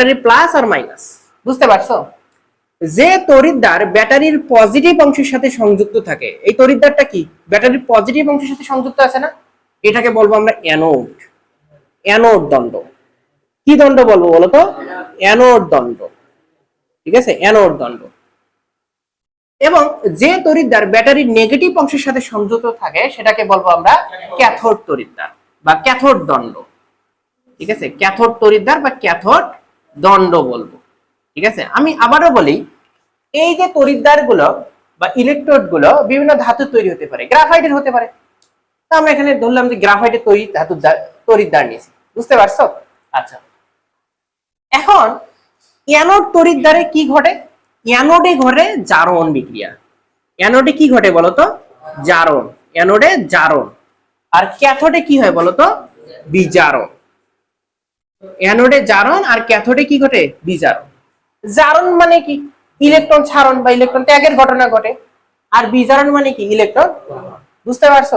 Battery plus আর minus. বুঝতে পারছ? যে তড়িৎদ্বার ব্যাটারির পজিটিভ অংশের সাথে সংযুক্ত থাকে, এই তড়িৎদ্বারটা কি? ব্যাটারির পজিটিভ অংশের সাথে সংযুক্ত আছে না? এটাকে বলব আমরা অ্যানোড। অ্যানোড দণ্ড। কি দণ্ড বলব বলতো অ্যানোড দণ্ড। ঠিক আছে? অ্যানোড দণ্ড। এবং যে তড়িৎদ্বার ব্যাটারির নেগেটিভ অংশের সাথে সংযুক্ত থাকে, সেটাকে বলব আমরা ক্যাথোড তড়িৎদ্বার বা ক্যাথোড দণ্ড। ঠিক আছে? ক্যাথোড তড়িৎদ্বার বা ক্যাথোড দণ্ড বলব। ঠিক আছে? আমি আবারও বলি এই যে তড়িৎদ্বারগুলো বা ইলেকট্রোডগুলো বিভিন্ন ধাতু তৈরি হতে পারে গ্রাফাইটের হতে পারে। তো আমরা এখানে ধরলাম যে গ্রাফাইটের তৈরি ধাতু তড়িৎদ্বার নিয়েছি। বুঝতে পারছ? আচ্ছা। এখন অ্যানোড তড়িৎদ্বারে কি ঘটে? অ্যানোডে ঘটে জারণ বিক্রিয়া। অ্যানোডে কি ঘটে বলতো জারণ। অ্যানোডে জারণ। আর ক্যাথোডে কি হয় বলতো বিজারণ। অ্যানোডে জারণ আর ক্যাথোডে কি ঘটে? বিজারণ। জারণ মানে কি? ইলেকট্রন ছাড়ন বা ইলেকট্রন ত্যাগের ঘটনা ঘটে। আর বিজারণ মানে কি? ইলেকট্রন। বুঝতে পারছ?